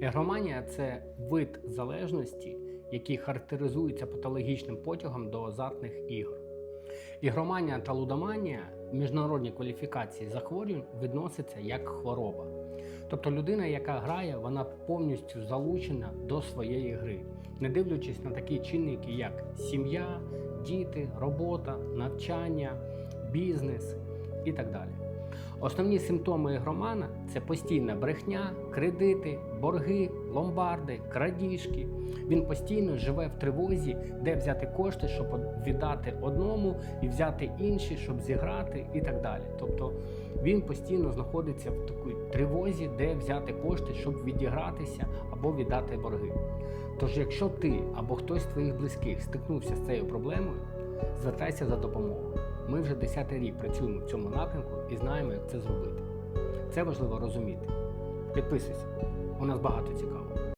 Ігроманія це вид залежності, який характеризується патологічним потягом до азартних ігор. Ігроманія та лудоманія в міжнародній кваліфікації захворювань відноситься як хвороба. Тобто людина, яка грає, вона повністю залучена до своєї гри, не дивлячись на такі чинники, як сім'я, діти, робота, навчання, бізнес і так далі. Основні симптоми ігромана це постійна брехня, кредити, борги, ломбарди, крадіжки. Він постійно живе в тривозі, де взяти кошти, щоб віддати одному і взяти інші, щоб зіграти, і так далі. Тобто він постійно знаходиться в такій тривозі, де взяти кошти, щоб відігратися або віддати борги. Тож, якщо ти або хтось з твоїх близьких стикнувся з цією проблемою, звертайся за допомогою. Ми вже 10 рік працюємо в цьому напрямку і знаємо, як це зробити. Це важливо розуміти. Підписуйся, у нас багато цікавого.